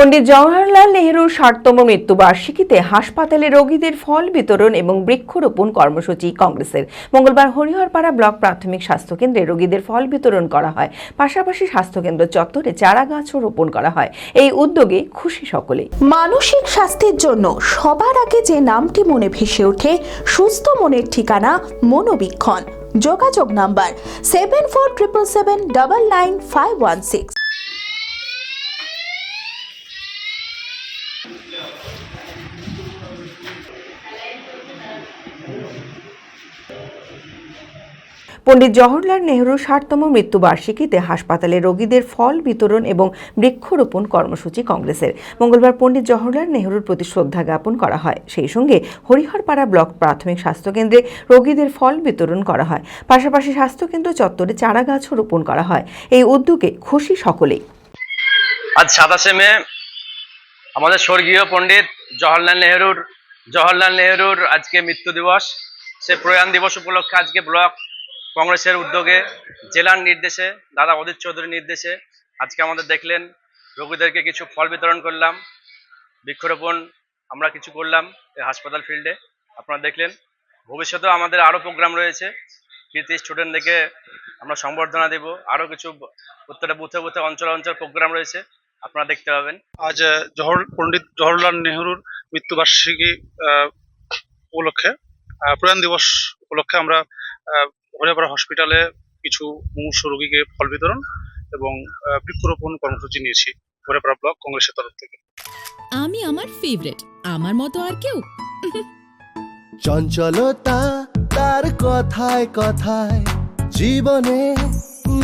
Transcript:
পণ্ডিত জওয়াহরলাল নেহরুর ষাটতম মৃত্যুবার্ষিকীতে হাসপাতালে রোগীদের ফল বিতরণ এবং বৃক্ষরোপণ কর্মসূচি কংগ্রেসের। মঙ্গলবার হরিহরপাড়া ব্লক প্রাথমিক স্বাস্থ্যকেন্দ্রে রোগীদের ফল বিতরণ করা হয়। পাশাপাশি স্বাস্থ্যকেন্দ্র চত্বরে চারা গাছও রোপণ করা হয়। এই উদ্যোগে খুশি সকলে। মানসিক স্বাস্থ্যের জন্য সবার আগে যে নামটি মনে ভেসে ওঠে, সুস্থ মনের ঠিকানা মনোবীক্ষণ। যোগাযোগ number seven four triple seven double nine five one six Pandit Jawaharlal নেহরুর ষাটতম মৃত্যুবার্ষিকীতে হাসপাতালে রোগীদের ফল বিতরণ এবং বৃক্ষরোপণ কর্মসূচি কংগ্রেসের। মঙ্গলবার পণ্ডিত জওহরলাল নেহরুর প্রতি শ্রদ্ধা জ্ঞাপন করা হয়। সেই সঙ্গে হরিহরপাড়া ব্লক প্রাথমিক স্বাস্থ্যকেন্দ্রে রোগীদের ফল বিতরণ করা হয়। পাশাপাশি স্বাস্থ্যকেন্দ্র চত্বরে চারা গাছও রোপণ করা হয়। এই উদ্যোগে খুশি সকলেই। আজ সাতাশে মে আমাদের স্বর্গীয় পণ্ডিত জওহরলাল নেহরুর জওহরলাল নেহরুর আজকে মৃত্যু দিবস। সে প্রয়াণ দিবস উপলক্ষে আজকে ব্লক কংগ্রেসের উদ্যোগে, জেলার নির্দেশে, দাদা অদিত চৌধুরীর নির্দেশে আজকে আমাদের দেখলেন, রোগীদেরকে কিছু ফল বিতরণ করলাম, বৃক্ষরোপণ আমরা কিছু করলাম এই হাসপাতাল ফিল্ডে। আপনারা দেখলেন, ভবিষ্যতেও আমাদের আরও প্রোগ্রাম রয়েছে। কৃতি স্টুডেন্টদেরকে আমরা সংবর্ধনা দেব। আরও কিছু প্রত্যেকটা বুথে বুথে অঞ্চল অঞ্চল প্রোগ্রাম রয়েছে। আপনারা দেখতে পাবেন। আজ জহর পণ্ডিত জওহরলাল নেহরুর মৃত্যুবার্ষিকী আহ, উপলক্ষে আহ, প্রয়াণ দিবস উপলক্ষে আমরা হরিয়াপাড়া হসপিটালে কিছু মুমূর্ষ রোগীকে ফল বিতরণ এবং বৃক্ষরোপণ কর্মসূচি নিয়েছি হরিয়াপাড়া ব্লক কংগ্রেসের তরফ থেকে। আমি আমার ফেভারিট আমার মতো আর কেউ। চঞ্চলতা তার কথায় কথায় জীবনে